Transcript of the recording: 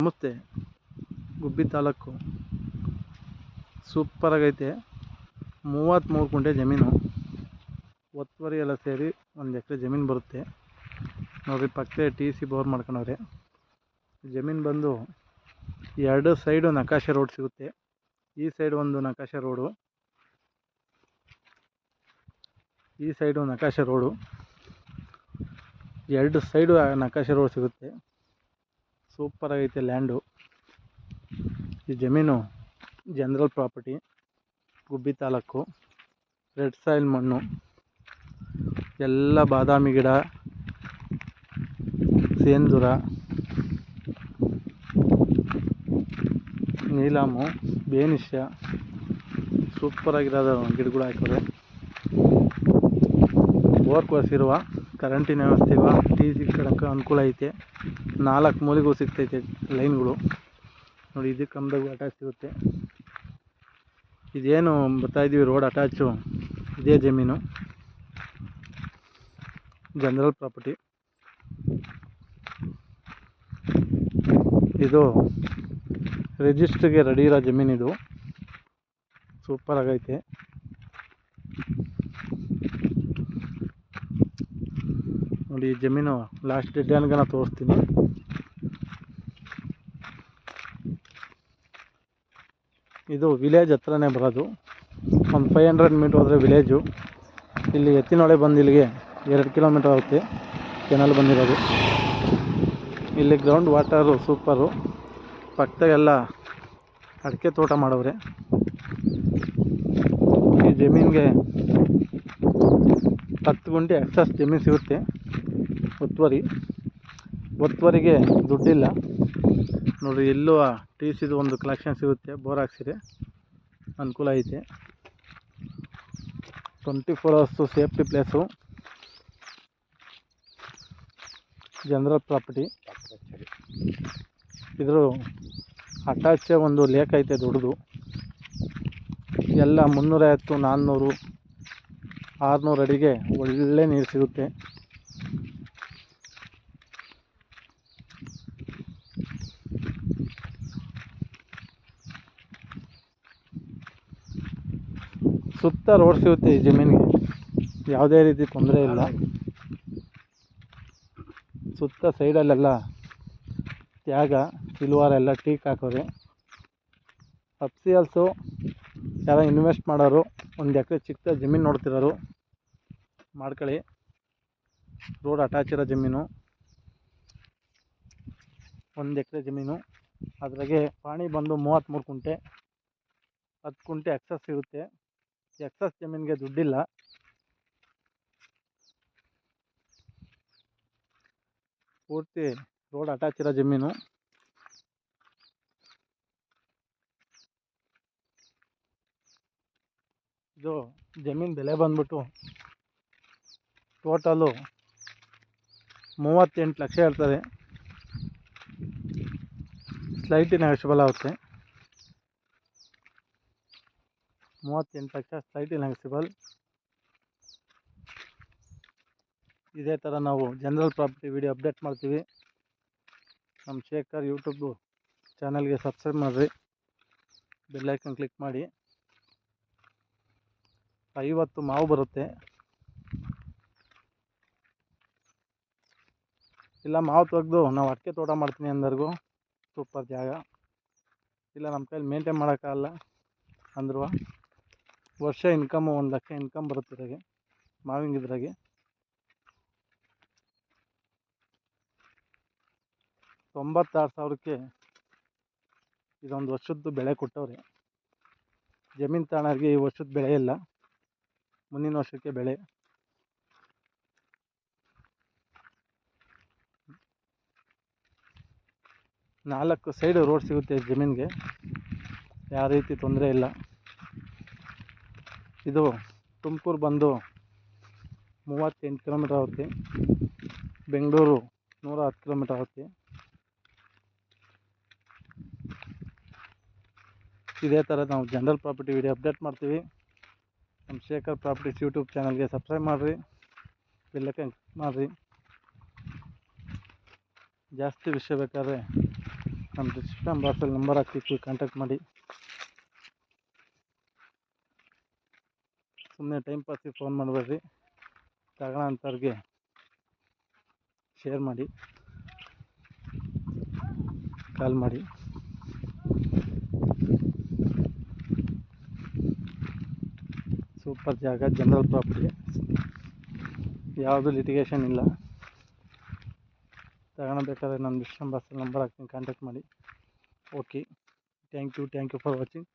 ನಮಸ್ತೆ. ಗುಬ್ಬಿ ತಾಲೂಕು. ಸೂಪರಾಗೈತೆ. ಮೂವತ್ತ್ಮೂರು ಗುಂಟೆ ಜಮೀನು. ಒತ್ತುವರಿ ಎಲ್ಲ ಸೇರಿ ಒಂದು ಎಕರೆ ಜಮೀನು ಬರುತ್ತೆ. ನೋಡಿರಿ ಪಕ್ಕದ ಟಿ ಸಿ ಬೋರ್ ಮಾಡ್ಕೊಂಡವ್ರೆ. ಜಮೀನು ಬಂದು ಎರಡು ಸೈಡು ನಕಾಶೆ ರೋಡ್ ಸಿಗುತ್ತೆ. ಈ ಸೈಡ್ ಒಂದು ನಕಾಶೆ ರೋಡು. ಈ ಸೈಡು ನಕಾಶೆ ರೋಡು. ಎರಡು ಸೈಡು ನಕಾಶೆ ರೋಡ್ ಸಿಗುತ್ತೆ. ಸೂಪರ್ ಆಗೈತೆ ಲ್ಯಾಂಡು. ಈ ಜಮೀನು general property, Gubbi taluk, red soil ಮಣ್ಣು, ಎಲ್ಲ ಬಾದಾಮಿ ಗಿಡ, ಸೇಂದುರ, ನೀಲಾಮು ಬೇನಿಷ್ಯ ಸೂಪರಾಗಿರೋದು ಗಿಡಗಳು ಹಾಕಿದ್ರೆ. ಬೋರ್ ಕೊರೆಸಿರುವ ಕರೆಂಟಿನ ವ್ಯವಸ್ಥೆ ಇವ ಟಿ ಸಿ ಕಡಕ್ಕೆ ಅನುಕೂಲ ಐತೆ. ನಾಲ್ಕು ಮೂಲೆಗೂ ಸಿಗ್ತೈತೆ ಲೈನ್ಗಳು. ನೋಡಿ, ಇದು ಕಂಬದಾಗೂ ಅಟ್ಯಾಚ್ ಸಿಗುತ್ತೆ ಇದೇನು ಬರ್ತಾ ಇದ್ದೀವಿ ರೋಡ್ ಅಟ್ಯಾಚು ಇದೇ ಜಮೀನು. ಜನರಲ್ ಪ್ರಾಪರ್ಟಿ ಇದು ರಿಜಿಸ್ಟ್ರಿಗೆ ರೆಡಿ ಇರೋ ಜಮೀನಿದು ಸೂಪರ್ ಆಗೈತೆ. ನೋಡಿ, ಈ ಜಮೀನು ಲಾಸ್ಟ್ ಡೆಡ್ ಅನ್ಗನ ತೋರಿಸ್ತೀನಿ. ಇದು ವಿಲೇಜ್ ಹತ್ರನೇ ಬರೋದು. ಒಂದು ಫೈವ್ ಹಂಡ್ರೆಡ್ ಮೀಟ್ರ್ ಹೋದರೆ ವಿಲೇಜು ಇಲ್ಲಿ ಎತ್ತಿನೊಳೆ ಬಂದು ಇಲ್ಲಿಗೆ ಎರಡು ಕಿಲೋಮೀಟ್ರ್ ಆಗುತ್ತೆ. ಕೆನಲ್ ಬಂದಿರೋದು. ಇಲ್ಲಿ ಗ್ರೌಂಡ್ ವಾಟರು ಸೂಪರು ಪಕ್ಕದಾಗೆಲ್ಲ ಅಡಿಕೆ ತೋಟ ಮಾಡವ್ರೆ. ಈ ಜಮೀನಿಗೆ ಹತ್ತು ಗುಂಟೆ ಎಕ್ಸಸ್ ಜಮೀನು ಸಿಗುತ್ತೆ. ಒತ್ತುವರಿ. ಒತ್ತುವರಿಗೆ ದುಡ್ಡಿಲ್ಲ. ನೋಡಿರಿ ಎಲ್ಲೂ ಟಿ ಸಿದು ಒಂದು ಕಲೆಕ್ಷನ್ ಸಿಗುತ್ತೆ. ಬೋರ್ ಹಾಕ್ಸಿದ್ರೆ ಅನುಕೂಲ ಐತೆ. Twenty four hours safety place general property ಇದ್ರ ಅಟ್ಯಾಚೆ ಒಂದು ಲೇಕ್ ಐತೆ ದೊಡ್ಡದು. ಎಲ್ಲ ಮುನ್ನೂರೈವತ್ತು ನಾನ್ನೂರು, ಆರುನೂರು ಅಡಿಗೆ ಒಳ್ಳೆ ನೀರು ಸಿಗುತ್ತೆ. ಸುತ್ತ ರೋಡ್ ಸಿಗುತ್ತೆ ಈ ಜಮೀನಿಗೆ. ಯಾವುದೇ ರೀತಿ ತೊಂದರೆ ಇಲ್ಲ. ಸುತ್ತ ಸೈಡಲ್ಲೆಲ್ಲ ತ್ಯಾಗ ಸಿಲ್ವಾರ ಎಲ್ಲ ಟೀಕ್ ಹಾಕೋರೆ. ಅಲ್ಸು ಯಾರೋ ಇನ್ವೆಸ್ಟ್ ಮಾಡೋರು, ಒಂದು ಎಕರೆ ಚಿಕ್ಕ ಜಮೀನು ನೋಡ್ತಿರೋರು, ಮಾಡ್ಕೊಳ್ಳಿ. ರೋಡ್ ಅಟ್ಯಾಚ್ ಇರೋ ಜಮೀನು. ಒಂದು ಎಕರೆ ಜಮೀನು. ಅದ್ರಾಗೆ ಪಾಣಿ ಬಂದು ಮೂವತ್ತ್ಮೂರು ಕುಂಟೆ. ಹತ್ತು ಕುಂಟೆ ಎಕ್ಸಸ್ ಸಿಗುತ್ತೆ ಎಕ್ಸಸ್ ಜಮೀನಿಗೆ ದುಡ್ಡಿಲ್ಲ. ಪೂರ್ತಿ ರೋಡ್ ಅಟ್ಯಾಚ್ ಇರೋ ಜಮೀನು. ಇದು ಜಮೀನು ಬೆಲೆ ಬಂದ್ಬಿಟ್ಟು ಟೋಟಲು ಮೂವತ್ತೆಂಟು ಲಕ್ಷ ಹೇಳ್ತಾರೆ ಸ್ಲೈಟಿ ನೆಗೋಷಿಯಬಲ್ ಆಗುತ್ತೆ. ಮೂವತ್ತೆಂಟು ಲಕ್ಷ ಸ್ಲೈಟಿ ನೆಗೋಷಿಯಬಲ್ ಇದೇ ಥರ ನಾವು ಜನರಲ್ ಪ್ರಾಪರ್ಟಿ ವಿಡಿಯೋ ಅಪ್ಡೇಟ್ ಮಾಡ್ತೀವಿ. ನಮ್ಮ ಶೇಖರ್ ಯೂಟ್ಯೂಬು ಚಾನಲ್ಗೆ ಸಬ್ಸ್ಕ್ರೈಬ್ ಮಾಡಿರಿ. ಬೆಲ್ಲೈಕನ್ ಕ್ಲಿಕ್ ಮಾಡಿ. ಐವತ್ತು ಮಾವು ಬರುತ್ತೆ. ಇಲ್ಲ ಮಾವು ತೆಗೆದು ನಾವು ಅಡಿಕೆ ತೋಟ ಮಾಡ್ತೀನಿ ಅಂದರ್ಗೂ ಸೂಪರ್ ಜಾಗ. ಇಲ್ಲ ನಮ್ಮ ಕೈಲಿ ಮೇಂಟೈನ್ ಮಾಡೋಕ್ಕಾಗಲ್ಲ ಅಂದ್ರು ವರ್ಷ ಇನ್ಕಮ್ಮು ಒಂದು ಲಕ್ಷ ಇನ್ಕಮ್ ಬರುತ್ತೆ ಇದ್ರಾಗೆ, ಮಾವಿನ ಇದ್ರಾಗೆ ತೊಂಬತ್ತಾರು ಸಾವಿರಕ್ಕೆ ಇದೊಂದು ವರ್ಷದ್ದು ಬೆಳೆ ಕೊಟ್ಟವ್ರೆ. ಜಮೀನು ತಾಣರಿಗೆ ಈ ವರ್ಷದ ಬೆಳೆ ಇಲ್ಲ, ಮುಂದಿನ ವರ್ಷಕ್ಕೆ ಬೆಳೆ. ನಾಲ್ಕು ಸೈಡ್ ರೋಡ್ ಸಿಗುತ್ತೆ ಜಮೀನಿಗೆ, ಯಾವ ರೀತಿ ತೊಂದರೆ ಇಲ್ಲ. ಇದು ತುಮಕೂರು ಬಂದು ಮೂವತ್ತೆಂಟು ಕಿಲೋಮೀಟ್ರ್ ಆಗುತ್ತೆ. ಬೆಂಗಳೂರು ನೂರ ಹತ್ತು ಕಿಲೋಮೀಟ್ರ್ ಆಗುತ್ತೆ. ಇದೇ ಥರ ನಾವು ಜನರಲ್ ಪ್ರಾಪರ್ಟಿ ವಿಡಿಯೋ ಅಪ್ಡೇಟ್ ಮಾಡ್ತೀವಿ. ನಮ್ಮ ಶೇಖರ್ ಪ್ರಾಪರ್ಟೀಸ್ ಯೂಟ್ಯೂಬ್ ಚಾನಲ್ಗೆ ಸಬ್ಸ್ಕ್ರೈಬ್ ಮಾಡಿರಿ. ಬೆಲ್ಲೈಕನ್ ಮಾಡಿರಿ. ಜಾಸ್ತಿ ವಿಷಯ ಬೇಕಾದ್ರೆ ನಮ್ಮ ಡಿಸ್ಕ್ರಿಪ್ಷನ್ ಬಾಕ್ಸಲ್ಲಿ ನಂಬರ್ ಹಾಕ್ತಿರ್ತೀವಿ ಕಾಂಟ್ಯಾಕ್ಟ್ ಮಾಡಿ. ಸುಮ್ಮನೆ ಟೈಮ್ ಪಾಸಿಗೆ ಫೋನ್ ಮಾಡಬೇಡ್ರಿ. ತಗೋಣ ಅಂಥವ್ರಿಗೆ ಶೇರ್ ಮಾಡಿ. ಕಾಲ್ ಮಾಡಿ. ಸೂಪರ್ ಜಾಗ ಜನರಲ್ ಪ್ರಾಪರ್ಟಿ ಯಾವುದು ಲಿಟಿಗೇಷನ್ ಇಲ್ಲ. ತಗೊಳ್ಬೇಕಾದ್ರೆ ನನ್ನ ಡಿಸ್ಕ್ರಿಪ್ಷನ್ ಬಾಕ್ಸಲ್ಲಿ ನಂಬರ್ ಹಾಕ್ತೀನಿ ಕಾಂಟ್ಯಾಕ್ಟ್ ಮಾಡಿ. Okay thank you thank you for watching